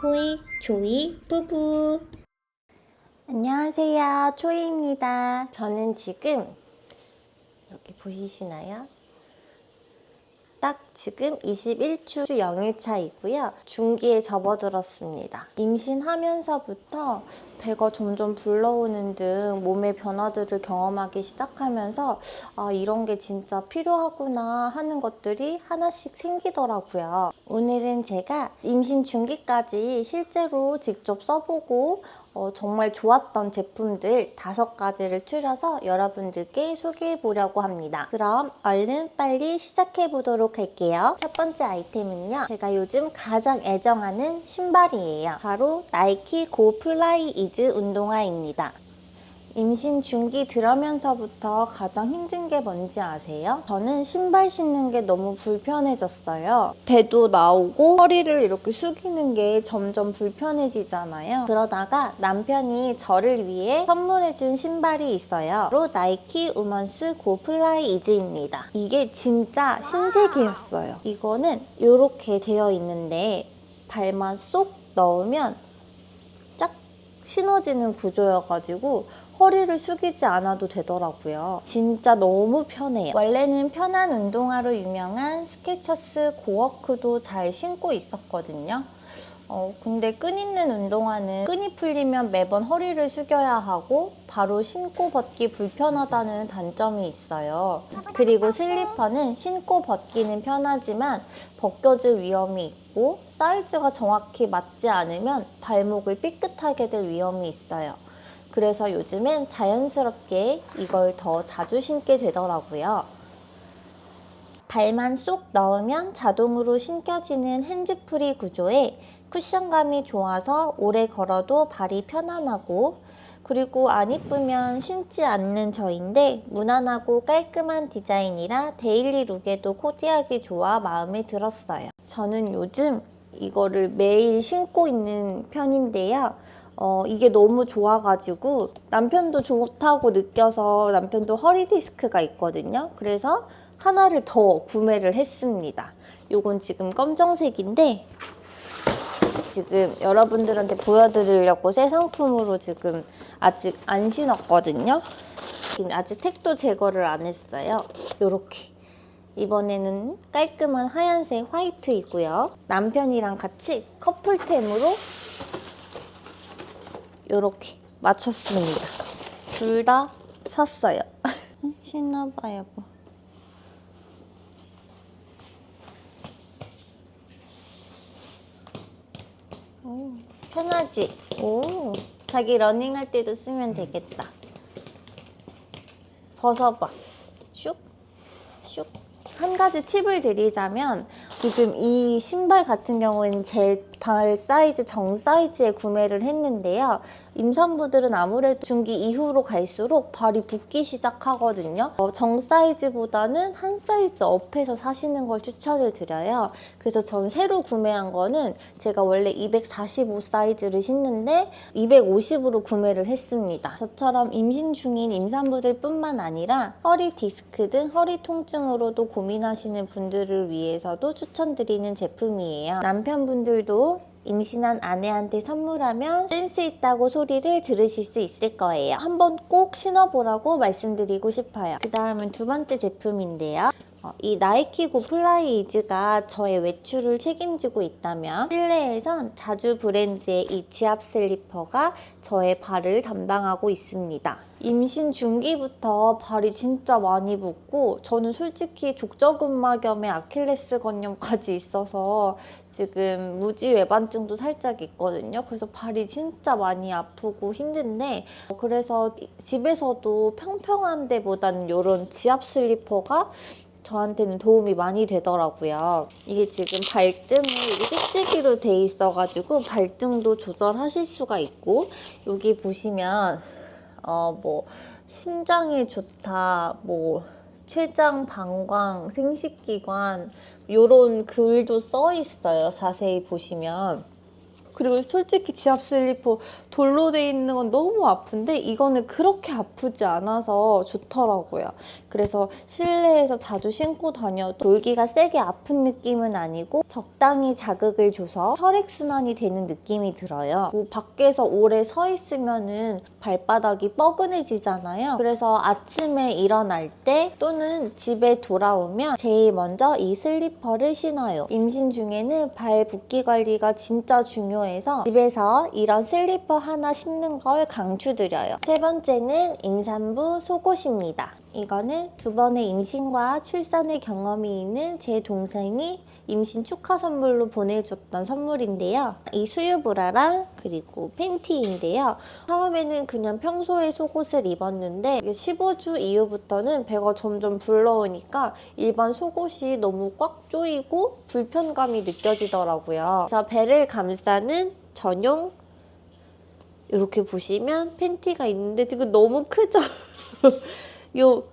호이, 조이, 부부. 안녕하세요. 초이입니다. 저는 지금 여기 보이시나요? 딱 지금 21주 0일차이고요. 중기에 접어들었습니다. 임신하면서부터 배가 점점 불러오는 등 몸의 변화들을 경험하기 시작하면서 아, 이런 게 진짜 필요하구나 하는 것들이 하나씩 생기더라고요. 오늘은 제가 임신 중기까지 실제로 직접 써보고 어, 정말 좋았던 제품들 다섯 가지를 추려서 여러분들께 소개해 보려고 합니다. 그럼 얼른 빨리 시작해 보도록 할게요. 첫 번째 아이템은요. 제가 요즘 가장 애정하는 신발이에요. 바로 나이키 고 플라이 이즈 운동화입니다. 임신 중기 들어면서부터 가장 힘든 게 뭔지 아세요? 저는 신발 신는 게 너무 불편해졌어요. 배도 나오고 허리를 이렇게 숙이는 게 점점 불편해지잖아요. 그러다가 남편이 저를 위해 선물해준 신발이 있어요. 바로 나이키 우먼스 고 플라이 이즈입니다. 이게 진짜 신세계였어요. 이거는 이렇게 되어 있는데 발만 쏙 넣으면 짝 신어지는 구조여가지고 허리를 숙이지 않아도 되더라고요. 진짜 너무 편해요. 원래는 편한 운동화로 유명한 스케쳐스 고워크도 잘 신고 있었거든요. 어, 근데 끈 있는 운동화는 끈이 풀리면 매번 허리를 숙여야 하고 바로 신고 벗기 불편하다는 단점이 있어요. 그리고 슬리퍼는 신고 벗기는 편하지만 벗겨질 위험이 있고 사이즈가 정확히 맞지 않으면 발목을 삐끗하게 될 위험이 있어요. 그래서 요즘엔 자연스럽게 이걸 더 자주 신게 되더라고요. 발만 쏙 넣으면 자동으로 신겨지는 핸즈프리 구조에 쿠션감이 좋아서 오래 걸어도 발이 편안하고 그리고 안 이쁘면 신지 않는 저인데 무난하고 깔끔한 디자인이라 데일리 룩에도 코디하기 좋아 마음에 들었어요. 저는 요즘 이거를 매일 신고 있는 편인데요. 어, 이게 너무 좋아가지고 남편도 좋다고 느껴서 남편도 허리 디스크가 있거든요. 그래서 하나를 더 구매를 했습니다. 요건 지금 검정색인데 지금 여러분들한테 보여드리려고 새 상품으로 지금 아직 안 신었거든요. 지금 아직 택도 제거를 안 했어요. 요렇게. 이번에는 깔끔한 하얀색 화이트이고요. 남편이랑 같이 커플템으로 요렇게 맞췄습니다. 둘 다 샀어요. 신어봐 여보. 오, 편하지? 오, 자기 러닝할 때도 쓰면 되겠다. 벗어봐. 슉, 슉. 한 가지 팁을 드리자면 지금 이 신발 같은 경우에는 제발 사이즈 정 사이즈에 구매를 했는데요. 임산부들은 아무래도 중기 이후로 갈수록 발이 붓기 시작하거든요. 어, 정 사이즈보다는 한 사이즈 업해서 사시는 걸 추천을 드려요. 그래서 전 새로 구매한 거는 제가 원래 245 사이즈를 신는데 250으로 구매를 했습니다. 저처럼 임신 중인 임산부들 뿐만 아니라 허리 디스크 등 허리 통증으로도 고민하시는 분들을 위해서도 추천드리는 제품이에요. 남편분들도 임신한 아내한테 선물하면 센스 있다고 소리를 들으실 수 있을 거예요. 한번 꼭 신어보라고 말씀드리고 싶어요. 그 다음은 두 번째 제품인데요. 어, 이 나이키 고 플라이 이즈가 저의 외출을 책임지고 있다면 실내에선 자주 브랜드의 이 지압 슬리퍼가 저의 발을 담당하고 있습니다. 임신 중기부터 발이 진짜 많이 붓고 저는 솔직히 족저근막염에 아킬레스 건염까지 있어서 지금 무지외반증도 살짝 있거든요. 그래서 발이 진짜 많이 아프고 힘든데 그래서 집에서도 평평한 데보다는 이런 지압 슬리퍼가 저한테는 도움이 많이 되더라고요. 이게 지금 발등이 찍찍이로 돼 있어가지고 발등도 조절하실 수가 있고 여기 보시면 어 뭐 신장에 좋다 뭐 췌장, 방광, 생식기관 요런 글도 써 있어요. 자세히 보시면. 그리고 솔직히 지압 슬리퍼 돌로 돼 있는 건 너무 아픈데 이거는 그렇게 아프지 않아서 좋더라고요. 그래서 실내에서 자주 신고 다녀도 돌기가 세게 아픈 느낌은 아니고 적당히 자극을 줘서 혈액순환이 되는 느낌이 들어요. 그리고 밖에서 오래 서 있으면은 발바닥이 뻐근해지잖아요. 그래서 아침에 일어날 때 또는 집에 돌아오면 제일 먼저 이 슬리퍼를 신어요. 임신 중에는 발 붓기 관리가 진짜 중요해 서 집에서 이런 슬리퍼 하나 신는 걸 강추드려요. 세 번째는 임산부 속옷입니다. 이거는 두 번의 임신과 출산의 경험이 있는 제 동생이 임신 축하 선물로 보내줬던 선물인데요. 이 수유브라랑 그리고 팬티인데요. 처음에는 그냥 평소에 속옷을 입었는데 15주 이후부터는 배가 점점 불러오니까 일반 속옷이 너무 꽉 조이고 불편감이 느껴지더라고요. 그래서 배를 감싸는 전용 이렇게 보시면 팬티가 있는데 이거 너무 크죠? 요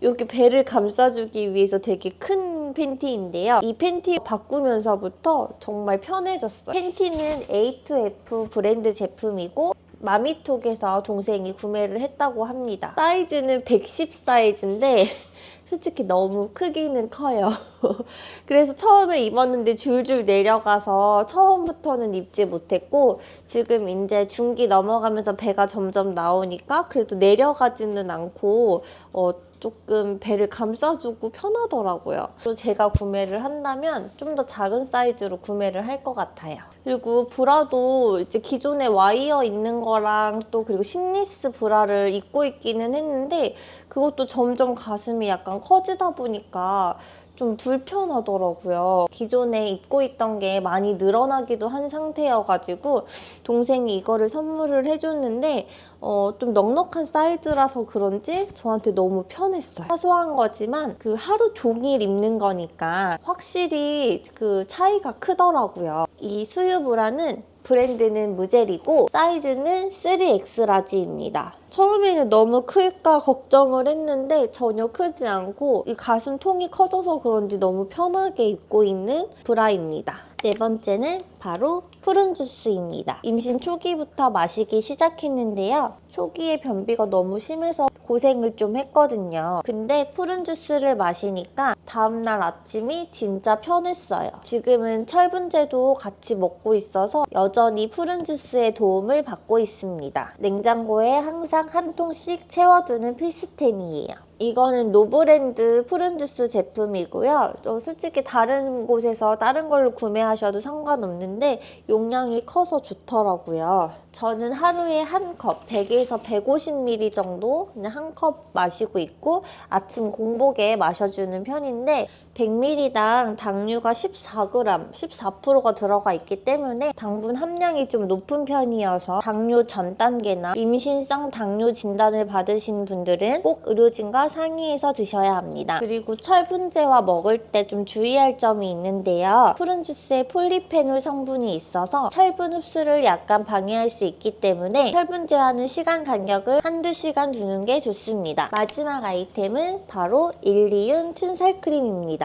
이렇게 배를 감싸주기 위해서 되게 큰 팬티인데요. 이 팬티 바꾸면서부터 정말 편해졌어요. 팬티는 A2F 브랜드 제품이고 마미톡에서 동생이 구매를 했다고 합니다. 사이즈는 110 사이즈인데 솔직히 너무 크기는 커요. 그래서 처음에 입었는데 줄줄 내려가서 처음부터는 입지 못했고 지금 이제 중기 넘어가면서 배가 점점 나오니까 그래도 내려가지는 않고 어, 조금 배를 감싸주고 편하더라고요. 그리고 제가 구매를 한다면 좀 더 작은 사이즈로 구매를 할 것 같아요. 그리고 브라도 이제 기존에 와이어 있는 거랑 또 그리고 심리스 브라를 입고 있기는 했는데 그것도 점점 가슴이 약간 커지다 보니까 좀 불편하더라고요. 기존에 입고 있던 게 많이 늘어나기도 한 상태여가지고 동생이 이거를 선물을 해줬는데 어, 좀 넉넉한 사이즈라서 그런지 저한테 너무 편했어요. 사소한 거지만 그 하루 종일 입는 거니까 확실히 그 차이가 크더라고요. 이 수유 브라는 브랜드는 무젤이고 사이즈는 3X 라지입니다. 처음에는 너무 클까 걱정을 했는데 전혀 크지 않고 이 가슴 통이 커져서 그런지 너무 편하게 입고 있는 브라입니다. 네 번째는 바로 푸른 주스입니다. 임신 초기부터 마시기 시작했는데요. 초기에 변비가 너무 심해서 고생을 좀 했거든요. 근데 푸른 주스를 마시니까 다음날 아침이 진짜 편했어요. 지금은 철분제도 같이 먹고 있어서 여전히 푸른 주스의 도움을 받고 있습니다. 냉장고에 항상 한 통씩 채워두는 필수템이에요. 이거는 노브랜드 푸른 주스 제품이고요. 어, 솔직히 다른 곳에서 다른 걸로 구매하셔도 상관없는데 용량이 커서 좋더라고요. 저는 하루에 한 컵, 100에서 150ml 정도 그냥 한 컵 마시고 있고 아침 공복에 마셔주는 편인데 100ml당 당류가 14g, 14%가 들어가 있기 때문에 당분 함량이 좀 높은 편이어서 당뇨 전 단계나 임신성 당뇨 진단을 받으신 분들은 꼭 의료진과 상의해서 드셔야 합니다. 그리고 철분제와 먹을 때 좀 주의할 점이 있는데요. 푸른 주스에 폴리페놀 성분이 있어서 철분 흡수를 약간 방해할 수 있기 때문에 철분제와는 시간 간격을 한두 시간 두는 게 좋습니다. 마지막 아이템은 바로 일리윤 튼살 크림입니다.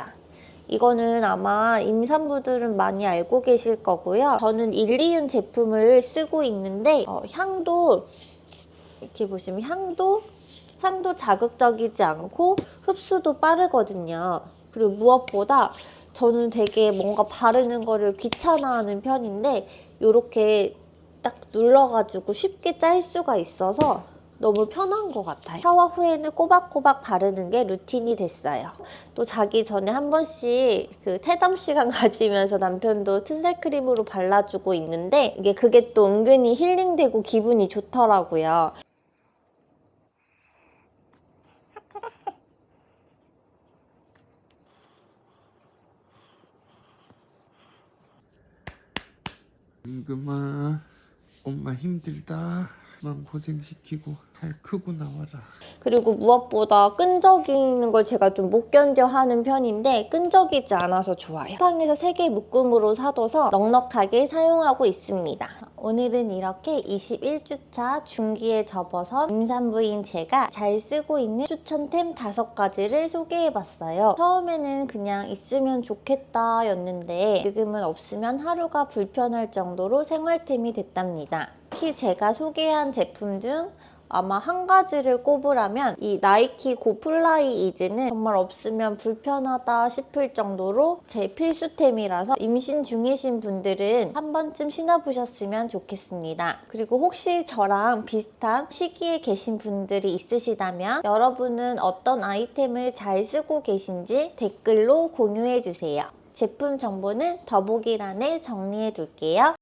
이거는 아마 임산부들은 많이 알고 계실 거고요. 저는 일리윤 제품을 쓰고 있는데 어, 향도 이렇게 보시면 향도 향도 자극적이지 않고 흡수도 빠르거든요. 그리고 무엇보다 저는 되게 뭔가 바르는 거를 귀찮아하는 편인데 이렇게 딱 눌러가지고 쉽게 짤 수가 있어서 너무 편한 것 같아요. 샤워 후에는 꼬박꼬박 바르는 게 루틴이 됐어요. 또 자기 전에 한 번씩 그 태담 시간 가지면서 남편도 튼살 크림으로 발라주고 있는데 이게 그게 또 은근히 힐링되고 기분이 좋더라고요. 은금아 엄마 힘들다 난 고생시키고 잘 크고 나와라. 그리고 무엇보다 끈적이는 걸 제가 좀 못 견뎌 하는 편인데 끈적이지 않아서 좋아요. 쿠팡에서 3개 묶음으로 사둬서 넉넉하게 사용하고 있습니다. 오늘은 이렇게 21주차 중기에 접어서 임산부인 제가 잘 쓰고 있는 추천템 5가지를 소개해봤어요. 처음에는 그냥 있으면 좋겠다 였는데 지금은 없으면 하루가 불편할 정도로 생활템이 됐답니다. 특히 제가 소개한 제품 중 아마 한 가지를 꼽으라면 이 나이키 고플라이 이즈는 정말 없으면 불편하다 싶을 정도로 제 필수템이라서 임신 중이신 분들은 한 번쯤 신어보셨으면 좋겠습니다. 그리고 혹시 저랑 비슷한 시기에 계신 분들이 있으시다면 여러분은 어떤 아이템을 잘 쓰고 계신지 댓글로 공유해주세요. 제품 정보는 더보기란에 정리해 둘게요.